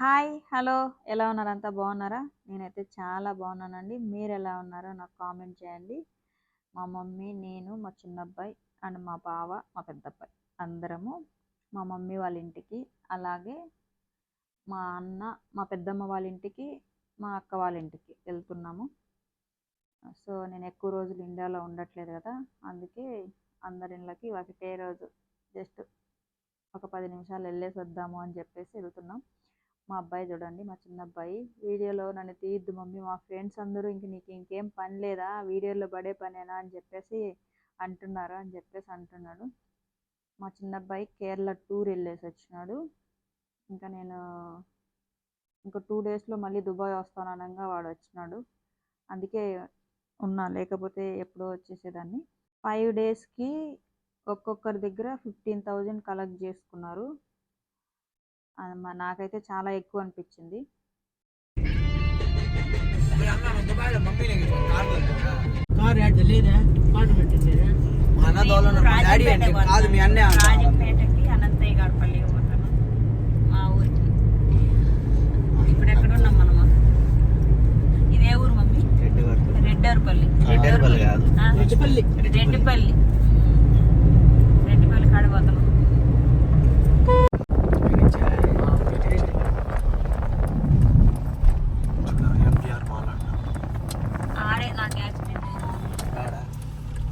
Hi hello. ఎలా ఉన్నారు? అంతా బాగున్నారా? నేనైతే చాలా బాగున్నానండి. మీరు ఎలా ఉన్నారో నాకు కామెంట్ చేయండి. మా మమ్మీ నేను మా చిన్నబ్బాయి అండ్ మా బావ మా పెద్దబ్బాయి అందరము మా మమ్మీ వాళ్ళ ఇంటికి అలాగే మా అన్న మా పెద్దమ్మ వాళ్ళ ఇంటికి మా అక్క వాళ్ళ ఇంటికి వెళ్తున్నాము. సో నేను ఎక్కువ రోజులు ఇండియాలో ఉండట్లేదు కదా అందుకే అందరి ఇళ్ళకి ఒకటే రోజు జస్ట్ ఒక పది నిమిషాలు వెళ్ళేసి వద్దాము అని చెప్పేసి వెళ్తున్నాం. మా అబ్బాయి చూడండి మా చిన్న అబ్బాయి. వీడియోలో నన్ను తీయద్దు మమ్మీ మా ఫ్రెండ్స్ అందరూ ఇంక నీకు ఇంకేం పని లేదా? వీడియోలో పడే పనేనా అని చెప్పేసి అంటున్నారు అని చెప్పేసి అంటున్నాడు. మా చిన్న అబ్బాయి కేరళ టూర్ వెళ్ళేసి వచ్చినాడు. ఇంకా నేను ఇంకా టూ డేస్లో మళ్ళీ దుబాయ్ వస్తాను అనగా వాడు వచ్చినాడు. అందుకే ఉన్నా లేకపోతే ఎప్పుడో వచ్చేసేదాన్ని. ఫైవ్ డేస్కి ఒక్కొక్కరి దగ్గర ఫిఫ్టీన్ థౌజండ్ కలెక్ట్ చేసుకున్నారు. నాకైతే చాలా ఎక్కువ అనిపించింది. రాజంపేటకి అనంతయ్య గారిపల్లి పోతాను. మా ఊరికి. ఇప్పుడు ఎక్కడ ఉన్నాం మనము? ఇదే ఊరు మమ్మీ? రెడ్డారుపల్లి రెడ్డేరుపల్లి. రెడ్డిపల్లి. రెడ్డిపల్లి. రెడ్డిపల్లి. కాడ పోతాం ఆడే నాకు యాక్సిడెంట్ అయింది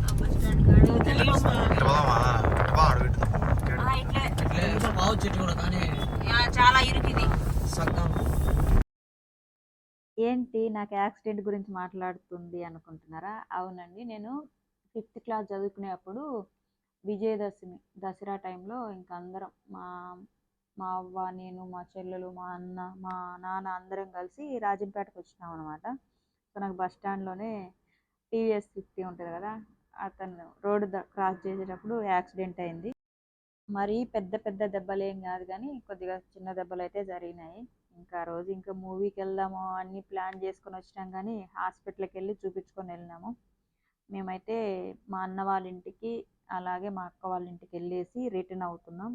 ఆ బస్ స్టాండ్ కాడ ఇట్లే బావు చెట్టు కూడా కానీ చాలా ఇరుకిది సగం ఏంటి నాకు యాక్సిడెంట్ గురించి మాట్లాడుతుంది అనుకుంటున్నారా? అవునండి నేను ఫిఫ్త్ క్లాస్ చదువుకునేటప్పుడు విజయదశమి దసరా టైంలో ఇంక అందరం మా మా అవ్వ నేను మా చెల్లెలు మా అన్న మా నాన్న అందరం కలిసి రాజంపేటకు వచ్చినాం అనమాట సో నాకు బస్ స్టాండ్లోనే టీవీఎస్ ఫిఫ్టీ ఉంటుంది కదా అతను రోడ్డు ద- క్రాస్ చేసేటప్పుడు యాక్సిడెంట్ అయింది. మరీ పెద్ద పెద్ద దెబ్బలు ఏం కాదు కానీ కొద్దిగా చిన్న దెబ్బలు అయితే జరిగినాయి. ఇంకా రోజు ఇంకా మూవీకి వెళ్దాము అన్ని ప్లాన్ చేసుకొని వచ్చినాం కానీ హాస్పిటల్కి వెళ్ళి చూపించుకొని వెళ్ళినాము. మేమైతే మా అన్న వాళ్ళ ఇంటికి అలాగే మా అక్క వాళ్ళ ఇంటికి వెళ్ళేసి రిటర్న్ అవుతున్నాం.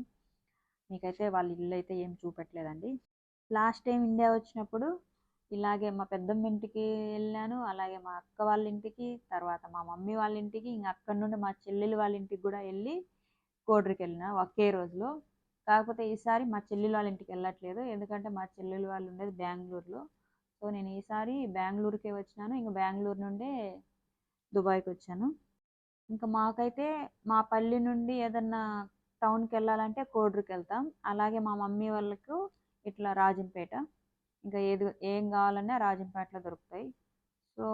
మీకైతే వాళ్ళ ఇల్లు అయితే ఏం చూపెట్టలేదండి. లాస్ట్ టైం ఇండియా వచ్చినప్పుడు ఇలాగే మా పెద్దమ్మ ఇంటికి వెళ్ళాను. అలాగే మా అక్క వాళ్ళ ఇంటికి తర్వాత మా మమ్మీ వాళ్ళ ఇంటికి ఇంక అక్కడ నుండి మా చెల్లెలు వాళ్ళ ఇంటికి కూడా వెళ్ళి కోడ్రికి వెళ్ళిన ఒకే రోజులో. కాకపోతే ఈసారి మా చెల్లెలు వాళ్ళ ఇంటికి వెళ్ళట్లేదు. ఎందుకంటే మా చెల్లెలు వాళ్ళు ఉండేది బెంగళూరులో. సో నేను ఈసారి బెంగళూరుకే వచ్చినాను. ఇంకా బెంగళూరు నుండే దుబాయ్కి వచ్చాను. ఇంకా మాకైతే మా పల్లి నుండి ఏదన్నా టౌన్కి వెళ్ళాలంటే కోడ్రికి వెళ్తాం. అలాగే మా మమ్మీ వాళ్ళకు ఇట్లా రాజంపేట. ఇంకా ఏది ఏం కావాలన్నా రాజంపేటలో దొరుకుతాయి. సో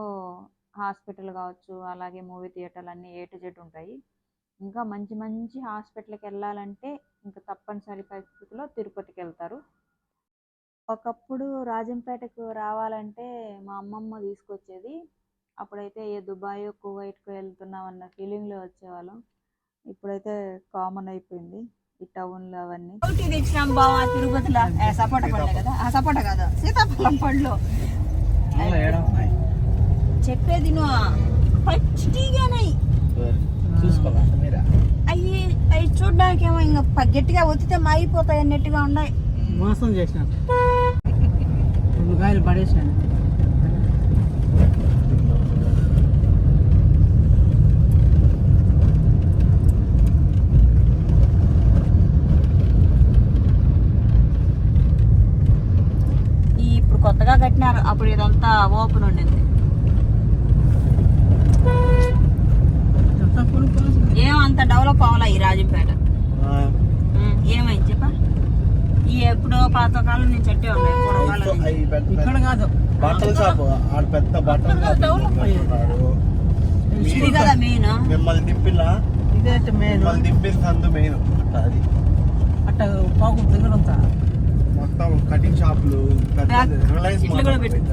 హాస్పిటల్ కావచ్చు అలాగే మూవీ థియేటర్లు అన్నీ ఏ టు జెడ్ ఉంటాయి. ఇంకా మంచి మంచి హాస్పిటల్కి వెళ్ళాలంటే ఇంకా తప్పనిసరి పరిస్థితిలో తిరుపతికి వెళ్తారు. ఒకప్పుడు రాజంపేటకు రావాలంటే మా అమ్మమ్మ తీసుకొచ్చేది. అప్పుడైతే ఏ దుబాయ్ కువైట్కో వెళ్తున్నామన్న ఫీలింగ్లో వచ్చేవాళ్ళం. ఇప్పుడైతే కామన్ అయిపోయింది. ఈ టౌన్లో అవన్నీ. ఒకటి తెచ్చినాం బావా తిరుపతిలో. సపోటా కదా? ఆ సపోటా కాదు? సీతాఫలం పళ్ళు చెప్పేది నువ్వు. పచ్చిగానే. అవి అవి చూడడానికి ఏమో ఇంకా గట్టిగా ఒత్తితే మాగిపోతాయి అన్నట్టుగా ఉన్నాయి. మోసం చేసిన రెండు కాయలు పడేసాను ఈ ఇప్పుడు కొత్తగా కట్టినారు. అప్పుడు ఇదంతా ఓపెన్ ఉండింది. ఏం అంత డెవలప్ అవ్వాలా ఈ రాజంపేట? ఏమైంది చెప్ప. ఈ ఎప్పుడో పాతకాలం నుంచి అట్టే ఉన్నాయి పూర్వకాలం నుంచి. ఇక్కడ కాదు. బట్టల షాప్ ఆడ పెద్ద బట్టల షాప్ డెవలప్ అయ్యింది. పెట్టుకున్నారు. ఇది కదా మెయిన్ మిమ్మల్ని దింపిలా ఇదే మెయిన్ మిమ్మల్ని దింపిన సందు మెయిన్ అట్లా అది అట్ట పాకు దగ్గర ఉందా? మొత్తం కటింగ్ షాపులు రిలయన్స్ ఇట్లు కూడా మార్ట్ పెట్టు.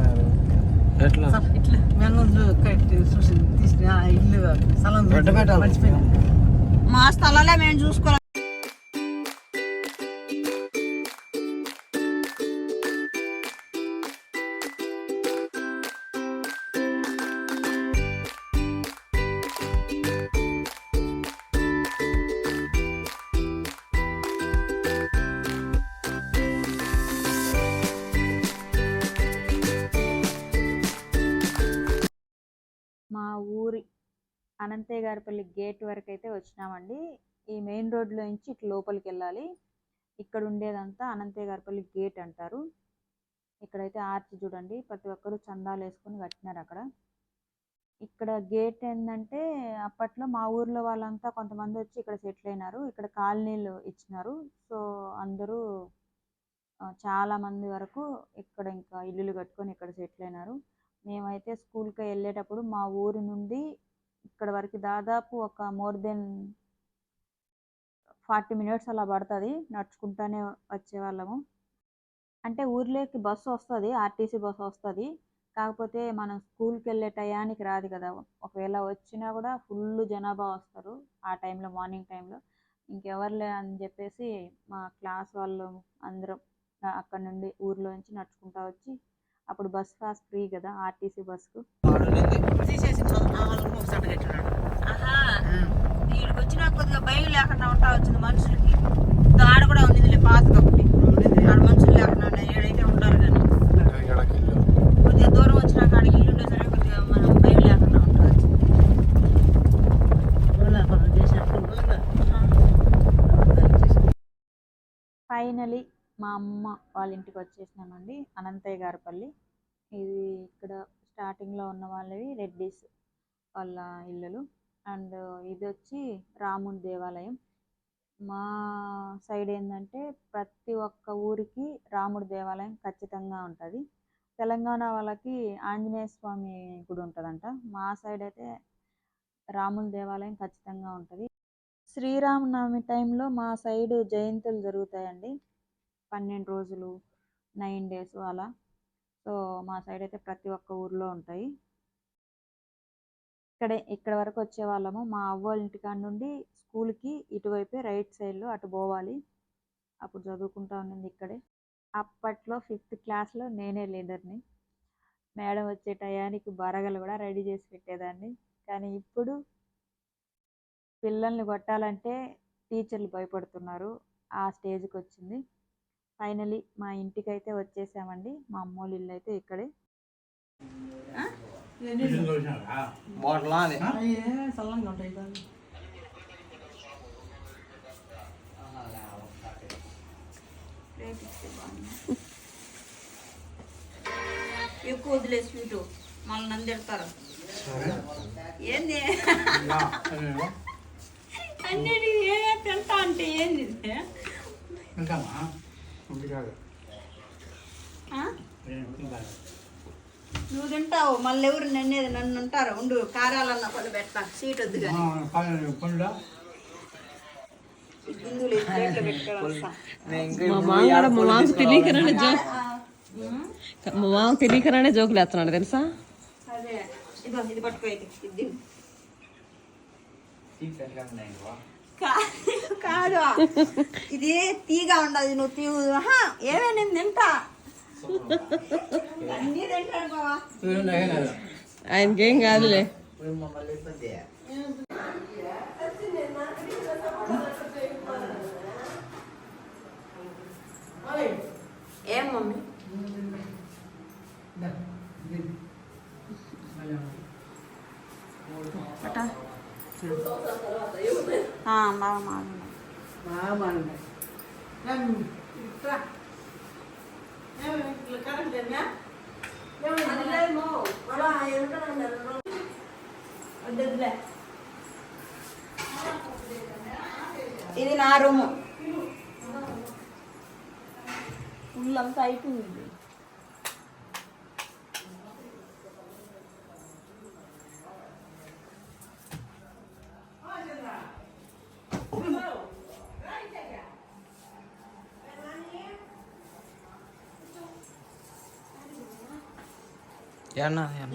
అనంతయ్య గారిపల్లి గేట్ వరకు అయితే వచ్చినామండి. ఈ మెయిన్ రోడ్లో నుంచి ఇటు లోపలికి వెళ్ళాలి ఇక్కడ ఉండేదంతా అనంతయ్య గారిపల్లి గేట్ అంటారు. ఇక్కడైతే ఆర్చ్ చూడండి ప్రతి ఒక్కరు చందాలు వేసుకొని కట్టినారు అక్కడ. ఇక్కడ గేట్ ఏంటంటే అప్పట్లో మా ఊర్లో వాళ్ళంతా కొంతమంది వచ్చి ఇక్కడ సెటిల్ అయినారు. ఇక్కడ కాలనీలు ఇచ్చినారు. సో అందరూ చాలా మంది వరకు ఇక్కడ ఇంకా ఇల్లులు కట్టుకొని ఇక్కడ సెటిల్ అయినారు. మేమైతే స్కూల్కి వెళ్ళేటప్పుడు మా ఊరి నుండి ఇక్కడ వరకు దాదాపు ఒక మోర్ దెన్ ఫార్టీ మినిట్స్ అలా పడుతుంది. నడుచుకుంటానే వచ్చేవాళ్ళము. అంటే ఊర్లోకి బస్సు వస్తుంది ఆర్టీసీ బస్సు వస్తుంది. కాకపోతే మనం స్కూల్కి వెళ్ళే టయానికి రాదు కదా. ఒకవేళ వచ్చినా కూడా ఫుల్ జనాభా వస్తారు ఆ టైంలో మార్నింగ్ టైంలో. ఇంకెవర్లే అని చెప్పేసి మా క్లాస్ వాళ్ళు అందరం అక్కడ నుండి ఊర్లో నుంచి నడుచుకుంటా వచ్చి అప్పుడు బస్ పాస్ ఫ్రీ కదా ఆర్టీసీ బస్కు. ఒకసారి కట్టినాడు వీడికి వచ్చినా కొద్దిగా భయం లేకుండా ఉంటా వచ్చింది మనుషులకి. ఆడ కూడా ఉంది పాతది ఒకటి ఆడ మనుషులు లేకుండా. ఏడైతే ఉంటారు కానీ కొద్దిగా దూరం వచ్చినా కాడికి ఇల్లు ఉండేసరికి కొద్దిగా మనం భయం లేకుండా ఉంటా వచ్చింది. ఫైనలీ మా అమ్మ వాళ్ళ ఇంటికి వచ్చేసినామండి అనంతయ్య గారిపల్లి ఇది ఇక్కడ స్టార్టింగ్లో ఉన్న వాళ్ళవి రెడ్డిస్. వాళ్ళ ఇల్లులు. అండ్ ఇది వచ్చి రాముని దేవాలయం. మా సైడ్ ఏంటంటే ప్రతి ఒక్క ఊరికి రాముడి దేవాలయం ఖచ్చితంగా ఉంటుంది. తెలంగాణ వాళ్ళకి ఆంజనేయ స్వామి గుడి ఉంటుందంట. మా సైడ్ అయితే రాముల దేవాలయం ఖచ్చితంగా ఉంటుంది. శ్రీరామనవమి టైంలో మా సైడ్ జయంతులు జరుగుతాయండి. పన్నెండు రోజులు నైన్ డేస్ అలా. సో మా సైడ్ అయితే ప్రతి ఒక్క ఊర్లో ఉంటాయి. ఇక్కడే ఇక్కడ వరకు వచ్చే వాళ్ళము. మా అవ్వ వాళ్ళ ఇంటికాడ నుండి స్కూల్కి ఇటువైపే రైట్ సైడ్లో అటు పోవాలి. అప్పుడు చదువుకుంటా ఉండింది ఇక్కడే. అప్పట్లో ఫిఫ్త్ క్లాస్లో నేనే లీడర్ని. మేడం వచ్చే టయానికి బరగలు కూడా రెడీ చేసి పెట్టేదాన్ని. కానీ ఇప్పుడు పిల్లల్ని కొట్టాలంటే టీచర్లు భయపడుతున్నారు. ఆ స్టేజ్కి వచ్చింది. ఫైనలీ మా ఇంటికి అయితే వచ్చేసామండి. మా అమ్మోళ్ళ ఇల్లు అయితే ఇక్కడే. బాటలా అది చల్లంగా ఉంటాయి కదా ఎక్కువ వదిలే స్వీటు మళ్ళీ నన్ను తిడతారు ఏంది? అన్నిటికీ ఏదో తింటా అంటే ఏంది ఇది? ఆ? నువ్వు తింటావు మళ్ళీ ఎవరు నన్నేది నన్ను అంటారు ఉండు కారాలన్న పళ్ళు పెడతా సీట్ వద్దు కానీ. వస్తా. మా తెలియకరానే జోక్ మా తెలియకరానే జోకులు వేస్తున్నాడు తెలుసా? కాదు. ఇది తీగా ఉండదు నువ్వు తీగు ఆహా, ఏమే నేను తింటా? ఆయనకేం కాదులే. ఏం మమ్మీ? బాగా మాట్లాడు బాగా బాగున్నాయి కరెంట్ ఏనా ఇది నా రూము ఫుల్లంతా అయిపోయింది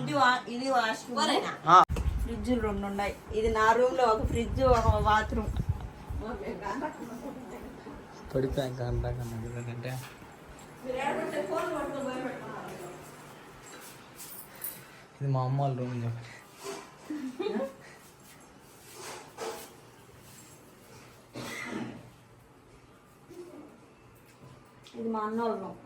ఇది వా- ఇది వాష్రూమ్ ఫ్రిడ్జ్ రెండు ఉన్నాయి. ఇది నా రూమ్లో ఒక ఫ్రిడ్జ్ ఒక బాత్రూమ్ పడిపోయాక అంటే ఇది మా అమ్మ వాళ్ళ రూమ్ చెప్పి ఇది మా అన్న వాళ్ళ రూమ్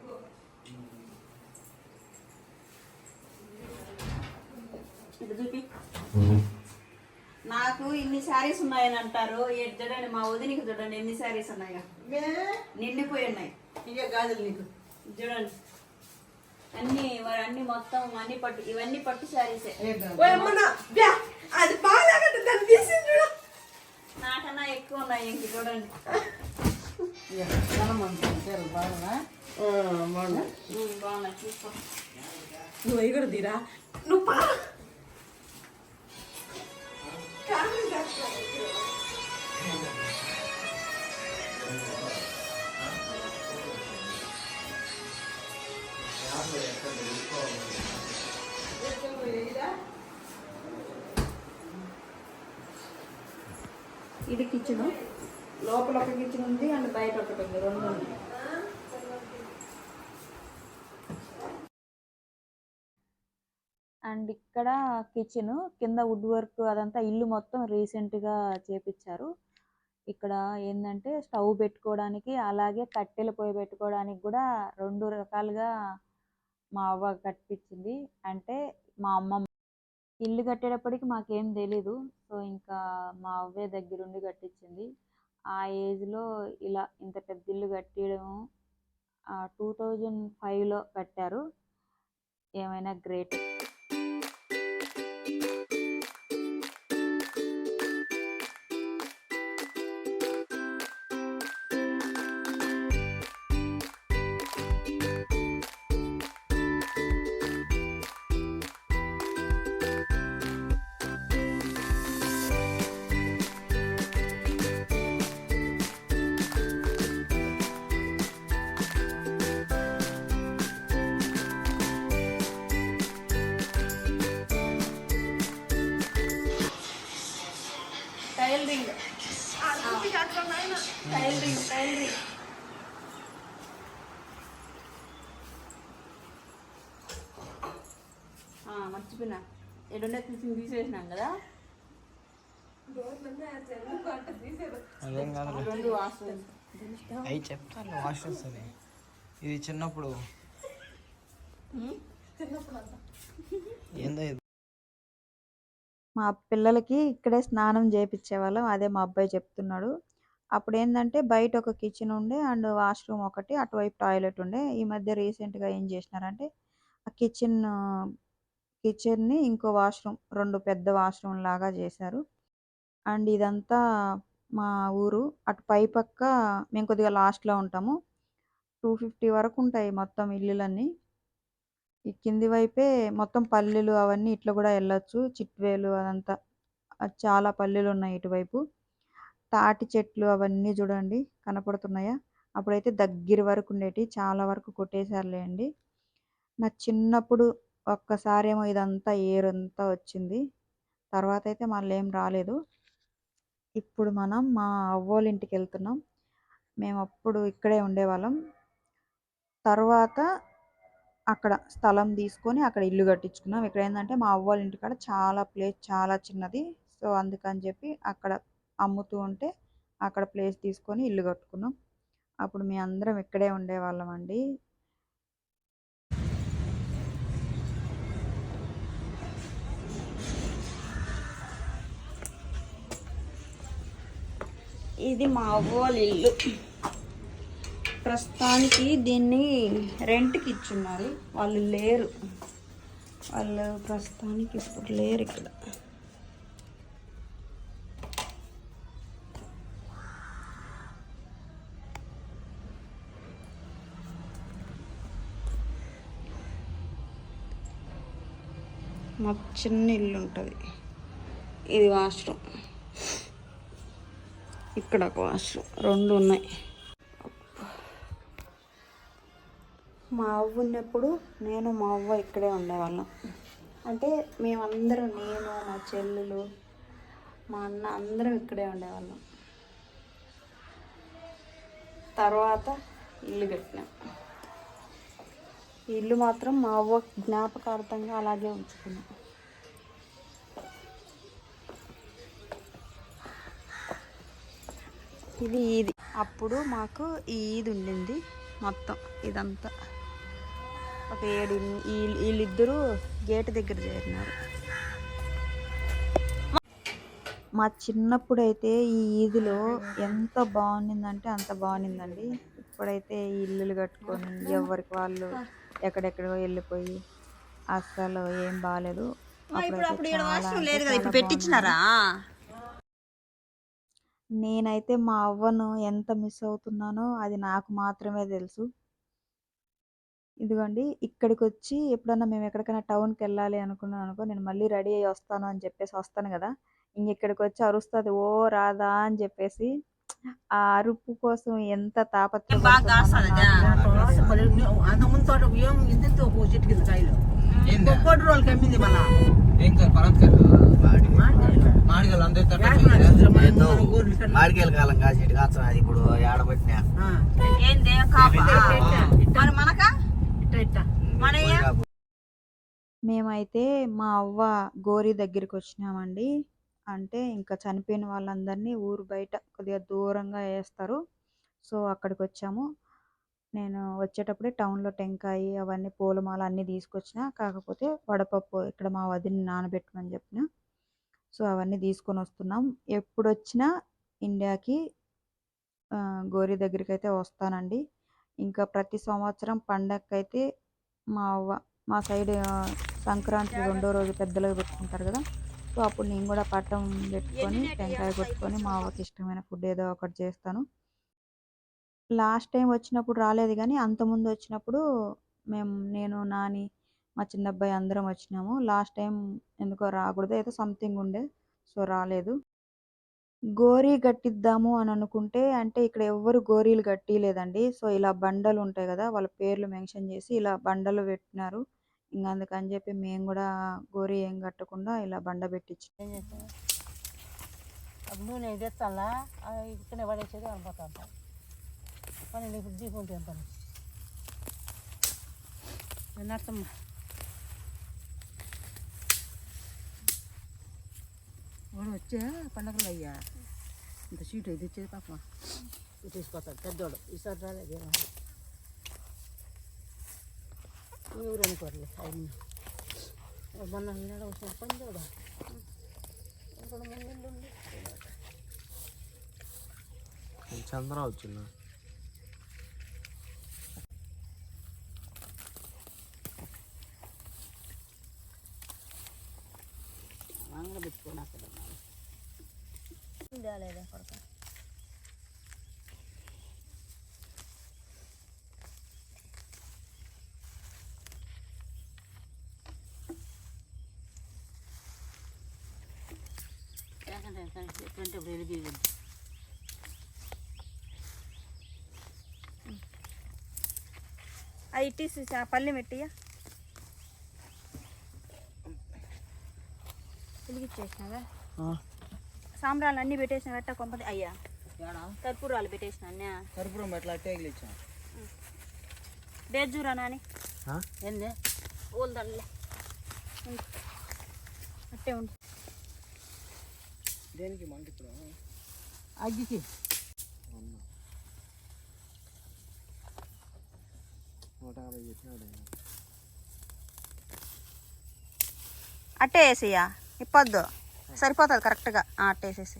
శారీస్ ఉన్నాయని అంటారు. ఏ- చూడండి మా వదినికి చూడండి ఎన్ని శారీస్ ఉన్నాయో నిండిపోయి ఉన్నాయి. ఇక గాజులు నీకు. చూడండి. అన్ని అన్ని మొత్తం అన్ని పట్టు ఇవన్నీ పట్టు శారీసే. అది బాగా నాకన్నా ఎక్కువ ఉన్నాయి ఇంక చూడండి. బాగున్నా ఉమ్, బాగున్నాయి చూసుకో నువ్వు కూడా తీరా? ఇది కిచెన్ లోపల ఒక కిచెన్ ఉంది అండ్ బయట ఒకటి ఉంది రెండు ఉంది అండ్ ఇక్కడ కిచెన్ కింద వుడ్ వర్క్ అదంతా ఇల్లు మొత్తం రీసెంట్గా చేపించారు ఇక్కడ ఏంటంటే స్టవ్ పెట్టుకోవడానికి అలాగే కట్టెలు పొయ్యి పెట్టుకోవడానికి కూడా రెండు రకాలుగా మా అవ్వ కట్టించింది. అంటే మా అమ్మమ్మ ఇల్లు కట్టేటప్పటికి మాకేం తెలీదు. సో ఇంకా మా అవ్వే దగ్గరుండి కట్టించింది ఆ ఏజ్లో ఇలా ఇంత పెద్ద ఇల్లు కట్టడం టూ థౌజండ్ ఫైవ్లో కట్టారు. ఏమైనా గ్రేట్. మర్చిపోయినా. ఎడుండే తీసి తీసేసినాం కదా? అదేం అవి చెప్తాను వాష్రూమ్స్ అని. ఇది చిన్నప్పుడు. ఏందో ఇది. మా పిల్లలకి ఇక్కడే స్నానం చేయించేవాళ్ళం అదే మా అబ్బాయి చెప్తున్నాడు. అప్పుడు ఏంటంటే బయట ఒక కిచెన్ ఉండే అండ్ వాష్రూమ్ ఒకటి అటువైపు టాయిలెట్ ఉండే. ఈ మధ్య రీసెంట్గా ఏం చేసినారంటే ఆ కిచెన్ కిచెన్ని ఇంకో వాష్రూమ్ రెండు పెద్ద వాష్రూమ్ లాగా చేశారు. అండ్ ఇదంతా మా ఊరు. అటు పై పక్క మేము కొద్దిగా లాస్ట్లో ఉంటాము. టూ ఫిఫ్టీ వరకు ఉంటాయి మొత్తం ఇల్లులన్నీ. ఈ కింది వైపే మొత్తం పల్లెలు అవన్నీ ఇట్లా కూడా వెళ్ళొచ్చు. చిట్వేలు అదంతా. చాలా పల్లెలు ఉన్నాయి ఇటువైపు తాటి చెట్లు అవన్నీ చూడండి కనపడుతున్నాయా? అప్పుడైతే దగ్గర వరకు ఉండేటి చాలా వరకు కొట్టేశారులేండి నా చిన్నప్పుడు ఒక్కసారేమో ఇదంతా ఏరంతా వచ్చింది. తర్వాత అయితే మళ్ళీ ఏం రాలేదు. ఇప్పుడు మనం మా అవ్వోళ్ళ ఇంటికి వెళ్తున్నాం. మేము అప్పుడు ఇక్కడే ఉండేవాళ్ళం. తర్వాత అక్కడ స్థలం తీసుకొని అక్కడ ఇల్లు కట్టించుకున్నాం. ఇక్కడ ఏంటంటే మా అవ్వోళ్ళ ఇంటి ఇంటికాడ చాలా ప్లేస్ చాలా చిన్నది. సో అందుకని చెప్పి అక్కడ అమ్ముతూ ఉంటే అక్కడ ప్లేస్ తీసుకొని ఇల్లు కట్టుకున్నాం. అప్పుడు మీ అందరం ఇక్కడే ఉండేవాళ్ళం అండి ఇది మా అవ్వోళ్ళ ఇల్లు. ప్రస్తుతానికి దీన్ని రెంట్కి ఇచ్చున్నారు. వాళ్ళు లేరు. వాళ్ళు ప్రస్తుతానికి ఇప్పుడు లేరు ఇక్కడ. మా చిన్న ఇల్లు ఉంటుంది. ఇది వాష్రూమ్. ఇక్కడ ఒక వాష్రూమ్. రెండు ఉన్నాయి. మా అవ్వ ఉన్నప్పుడు నేను మా అవ్వ ఇక్కడే ఉండేవాళ్ళం. అంటే మేమందరం నేను మా చెల్లెలు మా అన్న అందరం ఇక్కడే ఉండేవాళ్ళం. తర్వాత ఇల్లు కట్టినాం. ఇల్లు మాత్రం మా అవ్వ జ్ఞాపకార్థంగా అలాగే ఉంచుకున్నాం. ఇది ఈది. అప్పుడు మాకు ఈ ఈద్ ఉండింది మొత్తం ఇదంతా. ఒక ఏడు వీళ్ళిద్దరూ గేట్ దగ్గర చేరినారు. మా చిన్నప్పుడైతే ఈ ఈదులో ఎంత బాగుండిందంటే అంత బాగుండిందండి. ఇప్పుడైతే ఈ ఇల్లులు కట్టుకొని ఎవరికి వాళ్ళు ఎక్కడెక్కడో వెళ్ళిపోయి అస్సలు ఏం బాగాలేదు ఇప్పుడు అప్పుడు ఈడ చాలా వాష్రూమ్ అంటే లేదు కదా చాలా ఇప్పుడు పెట్టించినారా నేనైతే మా అవ్వను ఎంత మిస్ అవుతున్నానో అది నాకు మాత్రమే తెలుసు. ఇదిగోండి ఇక్కడికి వచ్చి ఎప్పుడన్నా మేము ఎక్కడికైనా టౌన్కి వెళ్ళాలి అనుకున్నాను అనుకో నేను మళ్ళీ రెడీ అయ్యి వస్తాను అని చెప్పేసి వస్తాను కదా. ఇంక ఇక్కడికి వచ్చి అరుస్తుంది ఓ రాదా అని చెప్పేసి ఆ అరుపు కోసం ఎంత బాగా కాస్తదా? తాపత్రయం అంత ముందు తోట ఏం ఇంత ఒక చెట్టు కింద కాయలు? ఏంది? కోటి రోజులకి అమ్మింది మళ్ళా. ఏం కాదు పరంకాయలు మాడికాయలు అందరి తట్టు మాడికాయల కాలం కాసేటి కాచం అది ఇప్పుడు మేమైతే మా అవ్వ గోరి దగ్గరికి వచ్చినామండి. అంటే ఇంకా చనిపోయిన వాళ్ళందరినీ ఊరు బయట కొద్దిగా దూరంగా వేస్తారు. సో అక్కడికి వచ్చాము నేను వచ్చేటప్పుడే టౌన్లో టెంకాయ అవన్నీ పూలమాల అన్నీ తీసుకొచ్చిన. కాకపోతే వడపప్పు ఇక్కడ మా వదిన నానబెట్టమని చెప్పిన. సో అవన్నీ తీసుకొని వస్తున్నాం. ఎప్పుడు వచ్చినా ఇండియాకి గోరి దగ్గరికి అయితే వస్తానండి. ఇంకా ప్రతి సంవత్సరం పండగకైతే మా అవ్వ మా సైడ్ సంక్రాంతి రెండో రోజు పెద్దలకు పెట్టుకుంటారు కదా! సో అప్పుడు నేను కూడా పట్టం పెట్టుకొని టెంకాయ కొట్టుకొని మా అవ్వకి ఇష్టమైన ఫుడ్ ఏదో ఒకటి చేస్తాను. లాస్ట్ టైం వచ్చినప్పుడు రాలేదు కానీ అంతకుముందు వచ్చినప్పుడు మేము నేను నాని మా చిన్న అబ్బాయి అందరం వచ్చినాము. లాస్ట్ టైం ఎందుకో రాకూడదు. ఏదో సంథింగ్ ఉండే సో రాలేదు. గోరీ కట్టిద్దాము అని అనుకుంటే అంటే ఇక్కడ ఎవ్వరు గోరీలు కట్టిలేదండి సో ఇలా బండలు ఉంటాయి కదా వాళ్ళ పేర్లు మెన్షన్ చేసి ఇలా బండలు పెట్టినారు. ఇంకా అందుకని చెప్పి మేము కూడా గోరీ ఏం కట్టకుండా ఇలా బండ పెట్టించి నూనె తెస్తాలా? ఇక్కడనే పడేసేది అనుకుంటా పని ఇప్పుడు దీపం తెంపాను నచ్చమ్మ వాడు వచ్చే పండగలు అయ్యా ఇంత సీటు ఇది ఇచ్చేది పాప తీసుకొస్తాడు పెద్దోడు ఈసారి రాలేదు ఎవరు అనుకోరు ఆయన మొన్న ఈనాడు వచ్చిన పందోడు రెండు మూడు నెలలు ఉంది చంద్ర వచ్చిందా వాంగడ పెట్టుకోని అక్కడ లేదా కొడక ఎప్పుడంటే వెలిగి అది ఇట్టీసి పల్లి మెట్టియా వెలిగిచ్చేసినావా సాంబ్రాలు అన్నీ పెట్టేసిన గట్ట కొంపది అయ్యా. కర్పూరాలు పెట్టేసిన అన్నీ కర్పూరం ఎట్లా టేగులు ఇచ్చాం? బేజూరా నాని ఏంది? ఓల్దల్లే అట్టే ఉండు. దేనికి మంట ఇప్పుడు? అగ్గికి. నూట యాభై చెప్పినాడు. అట్టే వేసేయా ఇప్పొద్దు. సరిపోతుంది కరెక్ట్గా. అట్టేసేసి వేసేసి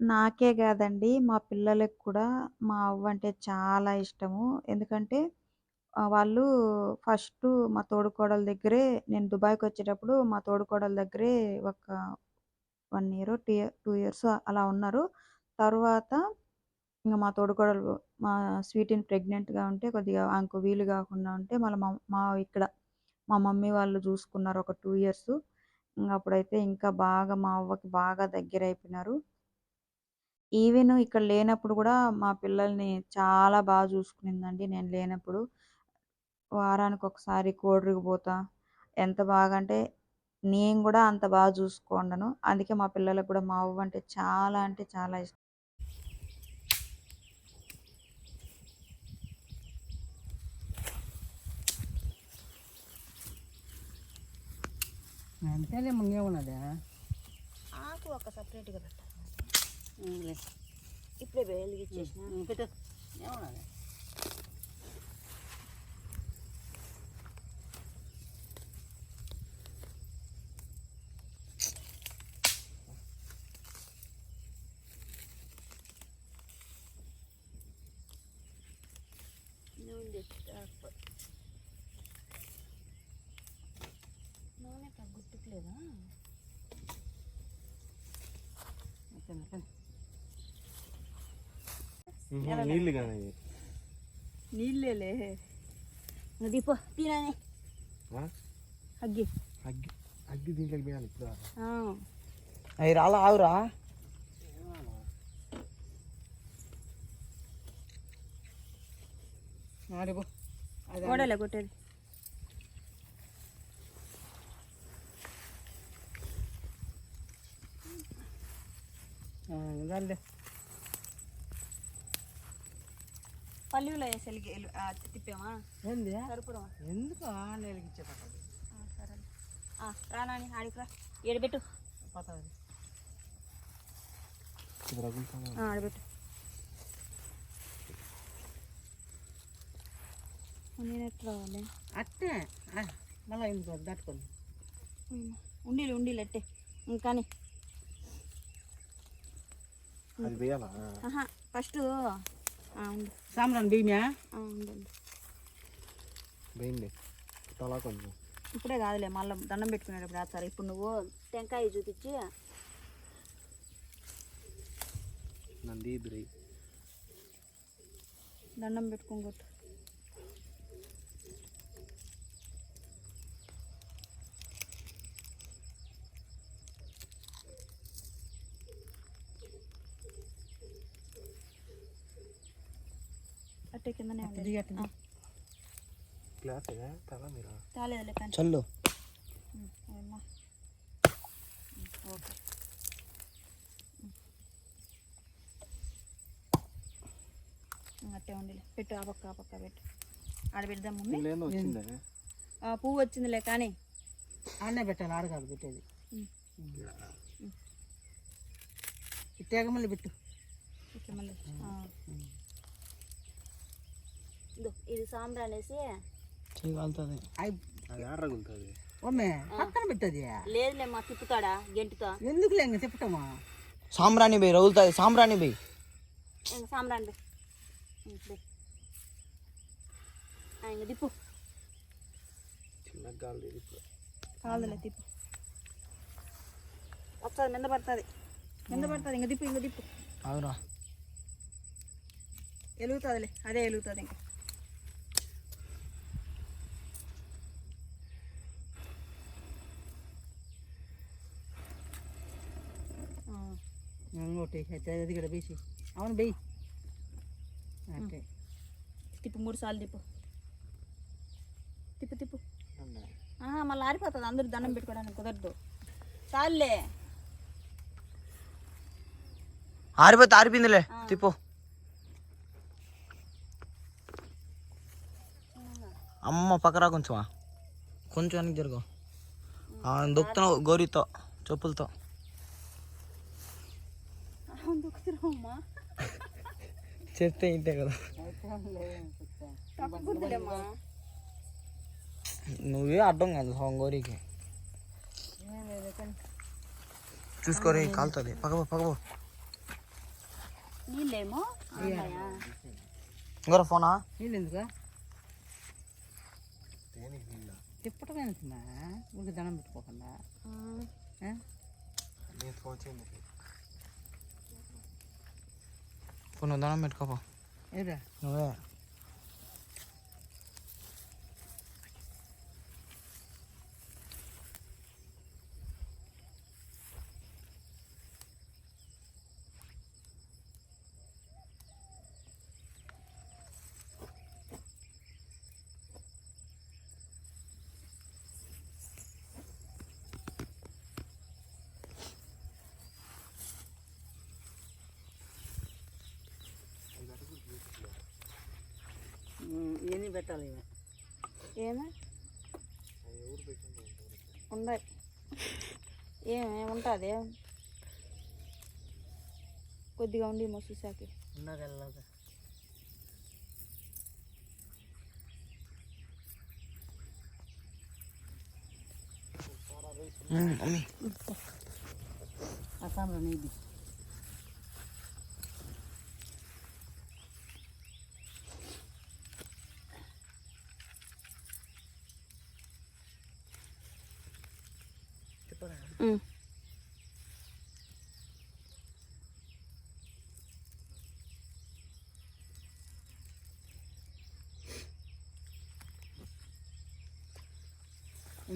నాకే కాదండి మా పిల్లలకి కూడా మా అవ్వ అంటే చాలా ఇష్టము. ఎందుకంటే వాళ్ళు ఫస్ట్ మా తోడుకోడల దగ్గరే నేను దుబాయ్కి వచ్చేటప్పుడు మా తోడుకోడల దగ్గరే ఒక one year two year two years అలా ఉన్నారు. తర్వాత ఇంకా మా తోడుకోడలు మా స్వీటీని ప్రెగ్నెంట్గా ఉంటే కొద్దిగా ఆమెకు వీలు కాకుండా ఉంటే మళ్ళీ మా మా ఇక్కడ మా మమ్మీ వాళ్ళు చూసుకున్నారు ఒక టూ ఇయర్స్. ఇంకా అప్పుడైతే ఇంకా బాగా మా అవ్వకి బాగా దగ్గర అయిపోయినారు ఈవెన్ ఇక్కడ లేనప్పుడు కూడా మా పిల్లల్ని చాలా బాగా చూసుకునిందండి నేను లేనప్పుడు. వారానికి ఒకసారి కోడరికి పోతా. ఎంత బాగా అంటే నేను కూడా అంత బాగా చూసుకోండను. అందుకే మా పిల్లలకు కూడా మా అవ్వ అంటే చాలా అంటే చాలా ఇష్టం. అంతేలే ముంగేమున్నదా. ఆకు ఒక సపరేట్గా పెట్టాలి. ఇప్పుడే వెలిగిచ్చేసిన పెట్టు. ఏమన్నది? నీళ్ళు కానీ నీళ్ళేలే దీపో తినని అగ్గి అగ్గి అగ్గి దీంట్లోకి పోయాలి ఇప్పుడు అవి రాలా ఆవురా ఆడిపో అది ఓడలే కొట్టేది దానిలే పల్లెలో వేసలికి తిప్పామా? ఏంది? సరిపడమా ఎందుకు ఆన్లైన్కి ఇచ్చేటప్పుడు సరే. రానాని ఆడికి రా. ఏడబెట్టు పోతుంది ఆడబెట్టు నేను ఎట్లా రావాలి? అట్టే. మళ్ళీ ఎందుకు దాటుకొని. ఉండీలు ఉండీలు ఎట్టే. ఇంకాని అది వేయాలా? ఆహా ఫస్ట్ సాంబ్రాన్ బియ్యమా? ఉండండి. వేయండి. తలా కొంచెం. ఇప్పుడే కాదులే మళ్ళీ దండం పెట్టుకునేటప్పుడు రాస్తారు ఇప్పుడు నువ్వు టెంకాయ చూపించి నంది దండం పెట్టుకొని కిందనే ఉంది. దిగి అట్ట దిగి. క్లాస్ తలా మీరు? తాలేదులే కానీ చల్లు. ఓకే. అట్టే ఉండిలే. పెట్టు ఆ పక్క ఆ పక్క పెట్టు. ఆడ పెడదాం మమ్మీ. ఏందో వచ్చిందే? ఆ పువ్వు వచ్చిందిలే కానీ. ఆడనే పెట్టాలి ఆడ కాదు పెట్టేది. ఇట్టాక మళ్ళీ పెట్టు. ఇట్లా మళ్ళీ. ఇదో సాంబ్రా అనేసి. చేయగలుగుతుంది అయి అది ఆడ రగులుతుంది ఒమ్మే పక్కన పెట్టది. లేదులే మా తిప్పుతాడా గెంటుతో ఎందుకులే ఇంక తిప్పటమా? సాంబ్రాణి బై రగులుతుంది. సాంబ్రాణి బై. ఇంక సాంబ్రాన్ బే. ఇంక ఇంక తిప్పు. చిన్న గాలి ఇప్పుడు కాదులే తిప్పు. వస్తుంది మీద పడుతుంది. మీద పడుతుంది. ఇంక తిప్పు ఇంక తిప్పు. అవురా వెలుగుతుందిలే అదే వెలుగుతుంది ఇంకా ఆ, ఇంకోటి అయితే అది కూడా వేసి అవును బెయ్యి అంటే తిప్పు మూడు సార్లు తిప్పు తిప్పు తిప్పు ఆహా, మళ్ళీ ఆరిపోతుంది అందరూ దండం పెట్టుకోవడానికి కుదరదు చాలులే ఆరిపోతే ఆరిపోయిందిలే తిప్పు అమ్మ పక్కరా కొంచెమా కొంచెం వెనక్కి జరుగు దొక్కుతున్నావు గోరితో చెప్పులతో చెప్తే ఇంతే కదా. నువ్వే అడ్డం కాదు సగం గోరికి చూసుకోరే కాలుతుంది. పక్కపో పక్కపో నీళ్ళేమో? ఫోనా? నీళ్ళు ఎందుకు తిప్పటం దండం పెట్టుకోకుండా. ఆ, ఆ? నేను ఫోన్ చేయండి ఫోన్ దండం పెట్టుకోపో ఏరా నువ్వే ఇవన్నీ పెట్టాలి ఇవి. ఏమే? ఉన్నాయి ఏమే? ఉంటుంది. కొద్దిగా ఉండి I'm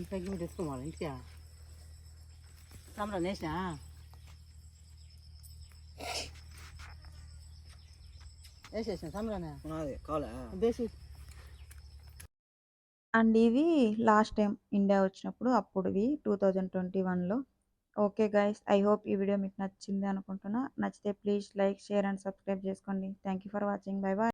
thinking this from all this yeah. Samra Nishna This isn't some runner, colour and ఇవి లాస్ట్ టైం ఇండియా వచ్చినప్పుడు అప్పుడువి టూ థౌజండ్ ట్వంటీ వన్లో. ఓకే గైస్ ఐ హోప్ ఈ వీడియో మీకు నచ్చింది అనుకుంటున్నా. నచ్చితే please like share and subscribe చేసుకోండి. Thank you for watching. Bye bye.